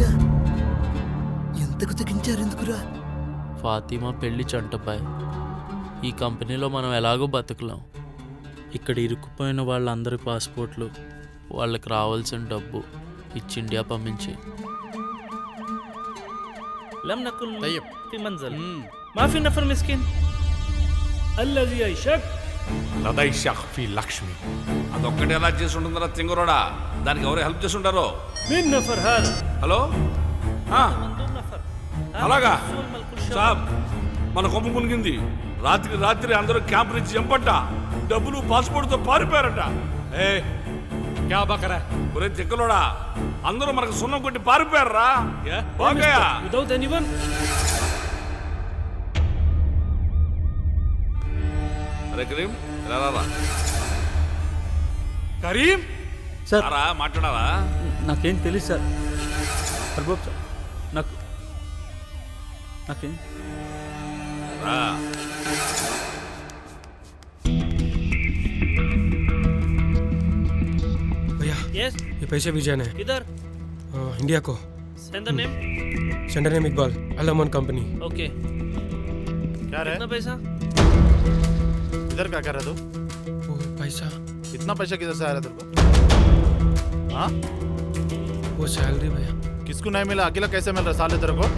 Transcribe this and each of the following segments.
అయినా ఎంతకు తెగించారు ఎందుకురా ఫాతిమా పెళ్లి చంటపాయ్ ఈ కంపెనీలో మనం ఎలాగో బతకలేం ఇక్కడ ఇరుక్కుపోయిన వాళ్ళందరి పాస్పోర్ట్లు వాళ్ళకి రావాల్సిన డబ్బు ఇచ్చి ఇండియా పంపించి لم نكن طيب. في منزل ما في نفر مسكين الذي يشك లదై షాక్ ఫీ లక్ష్మి అదొక్కటి ఎలా చేసి ఉంటుందిరా తింగరోడా దానికి ఎవరు హెల్ప్ చేసి ఉంటారో من نفر هذا హలో ఆ, من دون نفر هذا అలాగా رسول ملك الشام. సాబ్ మన కొమ్ము మునిగింది రాత్రి రాత్రి అందరూ క్యాంప్ నుంచి ఎంపట్ట డబ్బులు పాస్పోర్ట్తో పారిపోయారట ఏ क्या बक रहा है ఒరే తిక్కలోడా అందరూ మనకు సున్నం కొట్టి పారిపోయారా బాగయ్యా without anyone అరే కరీం ఇలా రారా करीम సార్ రారా మాట్లాడారా నాకేం తెలియదు సార్ అర్బాబ్ సార్ నాకు నాకేం రా भैया yes ये पैसे भी जाने हैं किधर हाँ, इंडिया को send the name centre name Iqbal अलमन company okay क्या कितना रहे पैसा इधर क्या कर रहा तू वो पैसा इतना पैसा किधर से आ रहा तेरे को हाँ वो सैलरी भैया किसको नहीं मिला अकेला कैसे मिल रहा साल तेरे को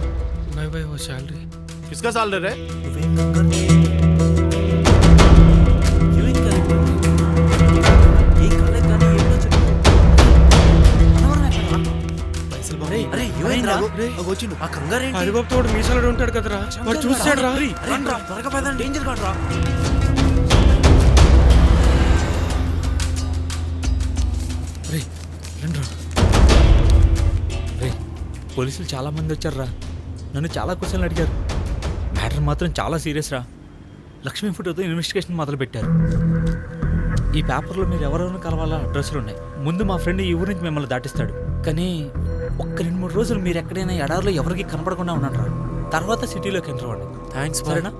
नहीं भाई वो सैलरी किसका साल दे रहे వచ్చిండు ఆ కంగారు హరిబాబు తోడు మీసాలు ఉంటాడు కదరా వాడు చూసాడు రా త్వరగా పదండి డేంజర్ కాదు రా రే పోలీసులు చాలా మంది వచ్చారురా. నన్ను చాలా క్వశ్చన్లు అడిగారు. మ్యాటర్ మాత్రం చాలా సీరియస్ రా. లక్ష్మీ ఫోటోతో ఇన్వెస్టిగేషన్ మొదలు పెట్టారు. ఈ పేపర్లో మీరు ఎవరెవరిని కలవాలా అడ్రస్లు ఉన్నాయి. ముందు మా ఫ్రెండ్ ఈ ఊరి నుంచి మిమ్మల్ని దాటిస్తాడు. కానీ ఒక్క రెండు మూడు రోజులు మీరు ఎక్కడైనా ఎడారిలో ఎవరికి కనపడకుండా ఉన్నాను రా. తర్వాత సిటీలోకి ఎంటర్ అవ్వండి. థ్యాంక్స్ సరేనా?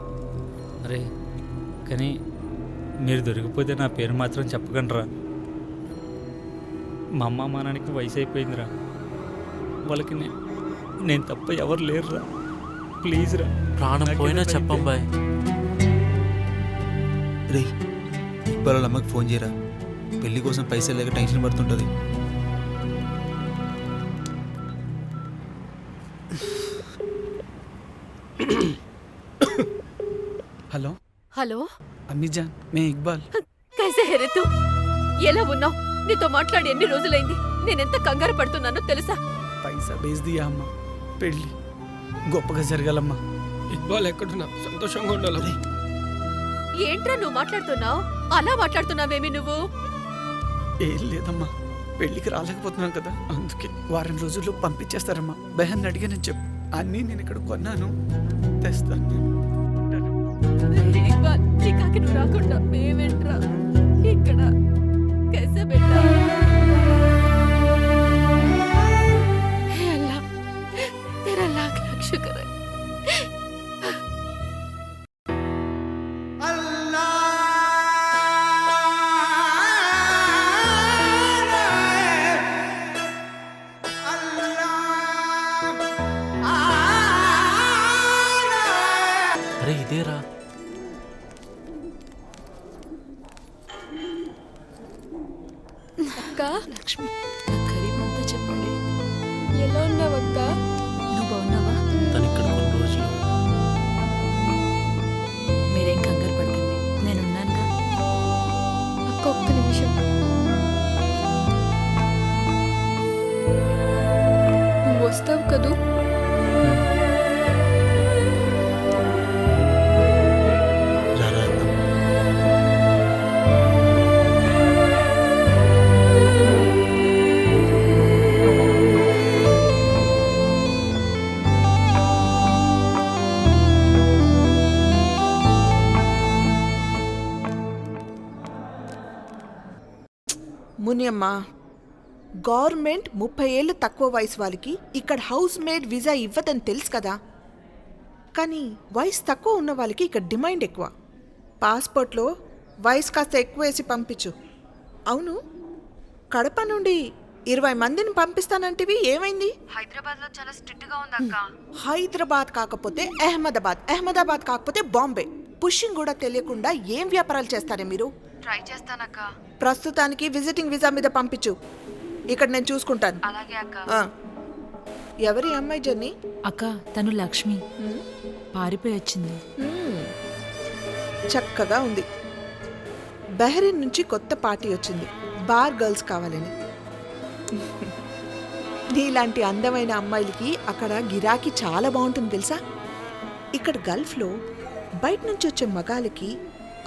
అరే కానీ మీరు దొరికిపోతే నా పేరు మాత్రం చెప్పకండిరా మా అమ్మ మా నాన్నకి వయసు అయిపోయిందిరా. వాళ్ళకి నేను తప్ప ఎవరు లేరురా. ప్లీజ్ రా. ప్రాణం పోయినా చెప్పం బాయ్. రే ఇబ్బాల అమ్మకి ఫోన్ చేయరా? పెళ్ళి కోసం పైసలు లేక టెన్షన్ పడుతుంటుంది. హలో? హలో? అమ్మిజాన్ మే ఇక్బాల్. కైసే హెరెతు ఎలా ఉన్నావు? నీతో మాట్లాడి ఎన్ని రోజులైంది? నేనెంత కంగారు పడుతున్నానో తెలుసా? పైసా బేస్ దియా అమ్మా. పెళ్ళి. గొప్పగా జరగాలమ్మా. ఇక్బాల్ ఎక్కడున్నా? సంతోషంగా ఉండాలి? ఏంట్రా నువ్వు మాట్లాడుతున్నావు? అలా మాట్లాడుతున్నావేమి నువ్వు? ఏం లేదమ్మా. పెళ్ళికి రాలేకపోతున్నాను కదా. అందుకే వారం రోజుల్లో పంపించేస్తారమ్మా. బెహన్ అడిగానని చెప్పు. అన్నీ నేను ఇక్కడ కొన్నాను. తెస్తాను. నేను రాకుండా మేమేంట్రా? ఇక్కడ కైసే शुक्र है అరే ఇదేరా అక్క లక్ష్మి ఖరీదంతా చెప్పండి ఎలా ఉన్నావు గవర్నమెంట్ ముప్పై ఏళ్ళు తక్కువ వయసు వాళ్ళకి ఇక్కడ హౌస్ మేడ్ వీసా ఇవ్వదని తెలుసు కదా. కానీ వయసు తక్కువ ఉన్న వాళ్ళకి ఇక్కడ డిమాండ్ ఎక్కువ. పాస్పోర్ట్లో వయసు కాస్త ఎక్కువ వేసి పంపించు. అవును కడప నుండి ఇరవై మందిని పంపిస్తానంటివి ఏమైంది? హైదరాబాద్లో చాలా స్ట్రిక్ట్గా ఉంది అక్క. హైదరాబాద్ కాకపోతే అహ్మదాబాద్ అహ్మదాబాద్ కాకపోతే బాంబే. పుషింగ్ కూడా తెలియకుండా ఏం వ్యాపారాలు చేస్తారే మీరు? ట్రై చేస్తానక్క. ప్రస్తుతానికి విజిటింగ్ వీసా మీద పంపించు. ఇక్కడ నేను చూసుకుంటాను. అలాగే అక్క. ఆ. ఎవరి అమ్మాయి జర్నీ? అక్క తను లక్ష్మి. పారిపోయి వచ్చింది. మ్మ్. చక్కగా ఉంది. బహ్రెయిన్ నుంచి కొత్త పార్టీ వచ్చింది. బార్ గర్ల్స్ కావాలని. నీలాంటి అందమైన అమ్మాయిలకి అక్కడ గిరాకీ చాలా బాగుంటుంది తెలుసా? ఇక్కడ గల్ఫ్లో బయట నుంచి వచ్చే మగాలకి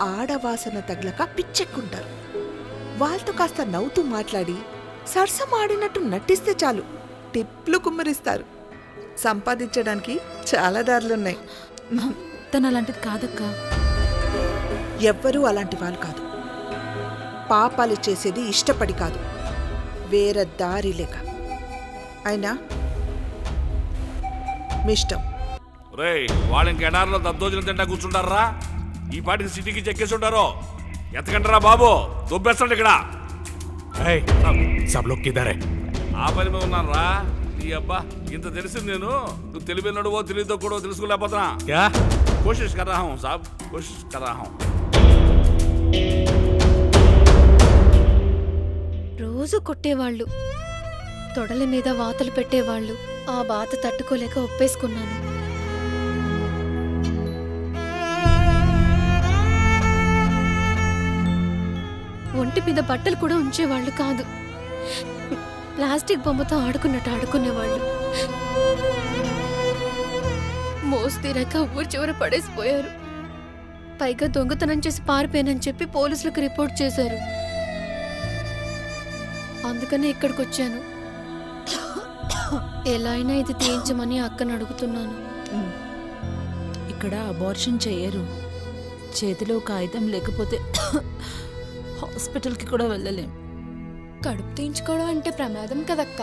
ఆడవాసన తగలక పిచ్చెక్కుంటారు. వాళ్ళతో కాస్త నవ్వుతూ మాట్లాడి సరసం ఆడినట్టు నటిస్తే చాలు. టిప్లు కుమ్మరిస్తారు. సంపాదించడానికి చాలా దారులున్నాయి. తను అలాంటిది కాదక్క. ఎవ్వరూ అలాంటి వాళ్ళు కాదు. పాపాలు చేసేది ఇష్టపడి కాదు. వేరే దారి లేక. అయినా మీ ఇష్టం. రేయ్ వాళ్ళు ఇంక ఎడారిలో దద్దోజనం తింటా కూర్చుంటారా? ఈ పాటికి సిటీకి చెక్కేసి ఉంటారు? ఎంతకంటారా బాబు? దుబ్బేస్తాడు ఇక్కడ. सब लोग किधर है ఆ పని మీద ఉన్నాను రా నీ అబ్బా ఇంత తెలిసింది నేను నువ్వు తెలివినడువో తెలియదో కూడా తెలుసుకోలేకపోతున్నా क्या కోషిష్ కర్ రహా హూం సాబ్ కోషిష్ కర్ రహా హూం రోజు కొట్టేవాళ్ళు తొడల మీద వాతలు పెట్టేవాళ్ళు ఆ బాధ తట్టుకోలేక ఒప్పేసుకున్నాను ఒంటి మీద బట్టలు కూడా ఉంచేవాళ్ళు కాదు. ప్లాస్టిక్ బొమ్మతో ఆడుకున్నట్టు ఆడుకునేవాళ్ళు. మోసు ఊరు చివర పడేసిపోయారు. పైగా దొంగతనం చేసి పారిపోయానని చెప్పి పోలీసులకు రిపోర్ట్ చేశారు. అందుకనే ఇక్కడికి వచ్చాను ఎలా అయినా ఇది తీయించమని అక్కను అడుగుతున్నాను. ఇక్కడ అబార్షన్ చేయరు. చేతిలో కాగితం లేకపోతే హాస్పిటల్కి కూడా వెళ్ళలేం. కడుపు తీయించుకోవడం అంటే ప్రమాదం కదక్క?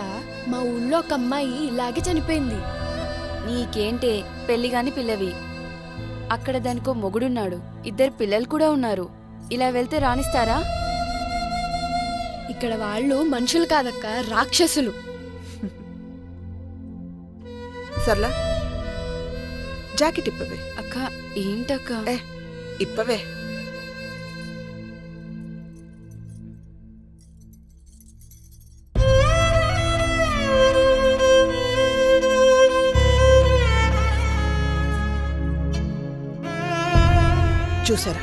మా ఊళ్ళో ఒక అమ్మాయి ఇలాగే చనిపోయింది. నీకేంటే పెళ్ళి గాని పిల్లవి. అక్కడ దానికో మొగుడున్నాడు. ఇద్దరు పిల్లలు కూడా ఉన్నారు. ఇలా వెళ్తే రాణిస్తారా? ఇక్కడ వాళ్ళు మనుషులు కాదక్క రాక్షసులు. సర్లా జాకెట్ ఇప్పవే. అక్క ఏంటక్క? ఇప్పవే. చూసారా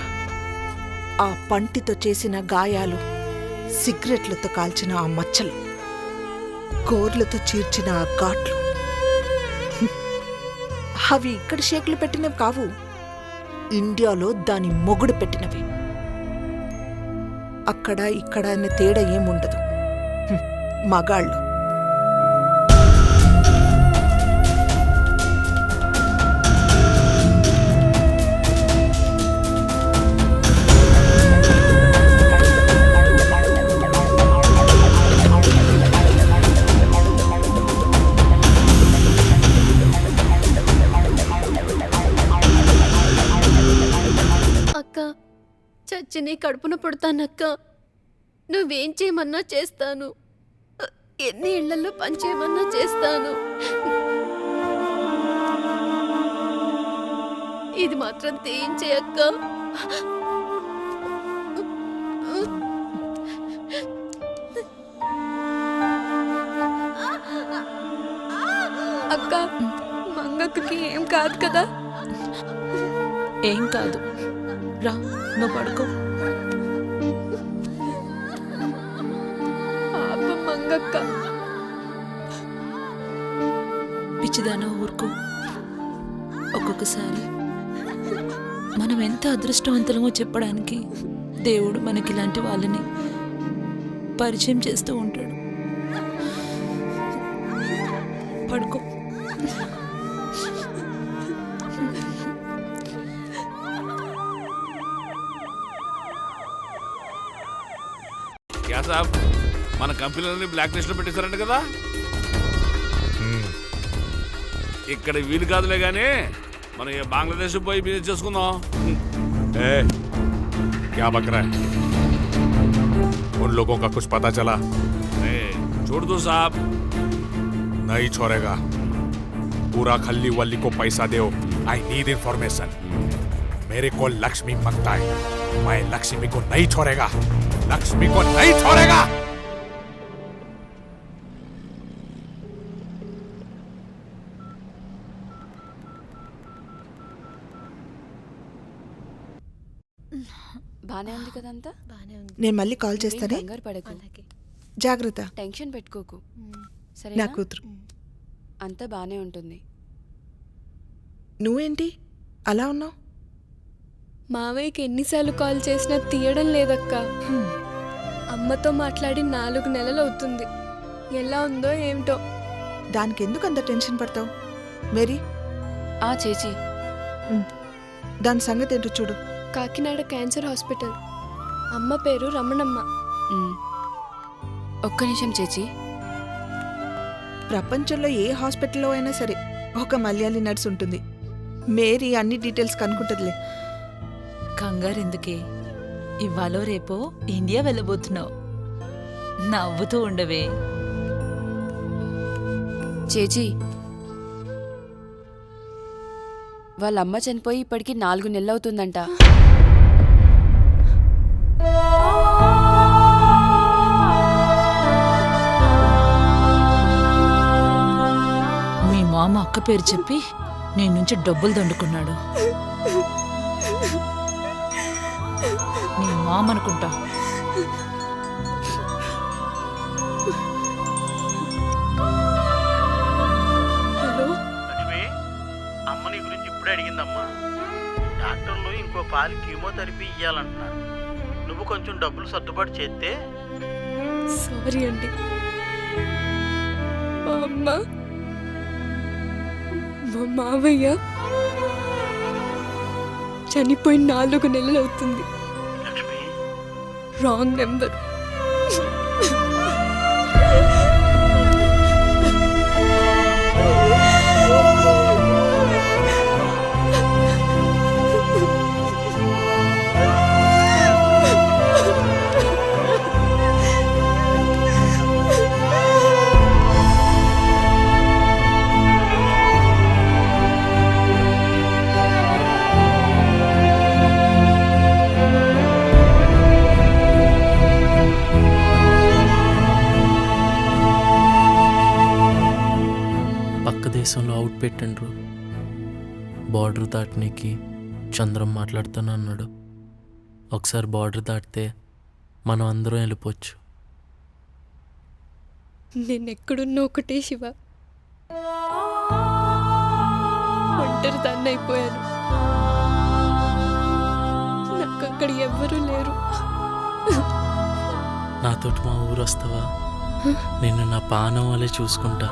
ఆ పంటితో చేసిన గాయాలు సిగరెట్లతో కాల్చిన ఆ మచ్చలు గోర్లతో చీర్చిన ఆ ఘాట్లు. అవి ఇక్కడ షేకులు పెట్టినవి కావు. ఇండియాలో దాని మొగుడు పెట్టినవి. అక్కడ ఇక్కడ అనే తేడా ఏముండదు. మగాళ్ళు. నీ కడుపున పుడతానక్క. నువ్వేం చేయమన్నా చేస్తాను. ఎన్ని ఇళ్ళలో పనిచేయమన్నా చేస్తాను. ఇది మాత్రం తీయించేయక్క. అక్క మంగక్కకి ఏం కాదు కదా? ఏం కాదు. రా నువ్వు పడుకో. పాప పిచ్చిదానా ఊరుకో. ఒక్కొక్కసారి మనం ఎంత అదృష్టవంతులమో చెప్పడానికి దేవుడు మనకి ఇలాంటి వాళ్ళని పరిచయం చేస్తూ ఉంటాడు. పడుకో. మన కంపెనీలని బ్లాక్ లిస్ట్ లో పెట్టేశారంట కదా ఇక్కడ వీలు కాదులే గానీ మనం ఈ బంగ్లాదేశ్ పోయి బిజినెస్ చేసుకుందాం ए, क्या बक रहा है उन लोगों का कुछ पता चला ఏయ్, छोड़ दो साहब नहीं छोड़ेगा पूरा खल्ली वल्ली को पैसा दो आई नीड इंफॉर्मेशन मेरे को लक्ष्मी मांगता है मैं लक्ष्मी को नहीं छोड़ेगा लक्ष्मी को नहीं छोड़ेगा బానే ఉంది కదంతా? బానే ఉంది. నేను మళ్ళీ కాల్ చేస్తానే? కంగారు పడకు. అలాగే. జాగ్రత్త. టెన్షన్ పెట్టుకోకు. నా సరేనా? కూతురు. అంతా బానే ఉంటుంది. నువ్వేంటి? అలా ఉన్నావు? మావయ్యకి ఎన్నిసార్లు కాల్ చేసినా తీయడం లేదక్క. అమ్మతో మాట్లాడి నాలుగు నెలలు అవుతుంది. ఎలా ఉందో ఏమిటో. దానికి ఎందుకు అంత టెన్షన్ పడతావు? మేరీ? ఆ చేచి. దాని సంగతి ఏంటో చూడు. Kakinada cancer hospital. అమ్మ పేరు రమణమ్మ. ఉమ్. ఒక్క నిమిషం చేచి. ప్రపంచంలో ఏ హాస్పిటల్లో అయినా సరే ఒక మలయాళీ నర్స్ ఉంటుంది. మేరీ అన్ని డీటెయిల్స్ కనుక్కుంటుందిలే. కంగారెందుకే ఇవాళో రేపో ఇండియా వెళ్ళబోతున్నావు. నవ్వుతూ ఉండవే. చేచి. వాళ్ళ అమ్మ చనిపోయి ఇప్పటికి నాలుగు నెలలు అవుతుందంట మామ అక్క పేరు చెప్పి నీ నుంచి డబ్బులు దండుకున్నాడు. నీ మామ అనుకుంటా. హలో? లక్ష్మి అమ్మ నీ గురించి ఇప్పుడే అడిగిందమ్మా. డాక్టర్లు ఇంకో పాలు కీమోథెరపీ ఇవ్వాలంటున్నారు నువ్వు కొంచెం డబ్బులు సర్దుబాటు చేస్తే? సారీ అండి. మా అమ్మ మా మావయ్య చనిపోయి నాలుగు నెలలు అవుతుంది రాంగ్ నెంబర్ బార్డర్ దాటనీకి చంద్రం మాట్లాడుతాను అన్నాడు ఒకసారి బార్డర్ దాటితే మనం అందరం వెళ్ళిపోవచ్చు. నేను ఎక్కడున్నా ఒకటే శివ? ఒంటరి దాన్ని అయిపోయాను. నాకు అక్కడ ఎవ్వరూ లేరు. నాతోటి మా ఊరు వస్తావా? నిన్ను నా పానం వలె చూసుకుంటా.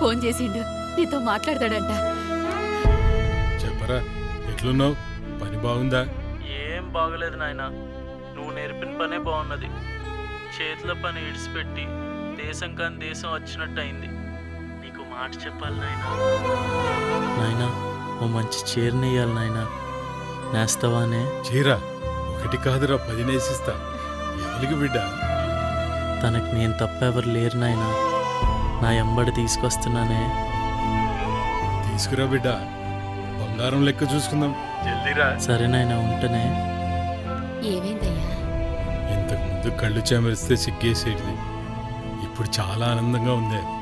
ఫోన్ చేసిండు. నీతో మాట్లాడతాడంట. చెప్పరా ఎట్లున్నావు? పని బాగుందా? ఏం బాగలేదు నాయన. నువ్వు నేర్పిన పనే బాగున్నది. చేతిలో పని ఇడిచిపెట్టి దేశం కాని దేశం వచ్చినట్టు అయింది నీకు మాట చెప్పాలి నాయన. నాయన ఓ మంచి చీరని ఇయ్యాలి నాయన. నేస్తావానే? చీర? ఒకటి కాదురా పది నేసిస్తా ఎవరికి బిడ్డ? తనకి నేను తప్ప ఎవరు లేరు నాయన. నా ఎంబడి తీసుకొస్తున్నానే. తీసుకురా బిడ్డ. బంగారం లెక్క చూసుకుందాం. జల్దీరా. సరే నాయన ఉంటనే. ఏమైందయ్యా? ఇంతకు ముందు కళ్ళు చెమరిస్తే సిగ్గేసేటిది. ఇప్పుడు చాలా ఆనందంగా ఉంది.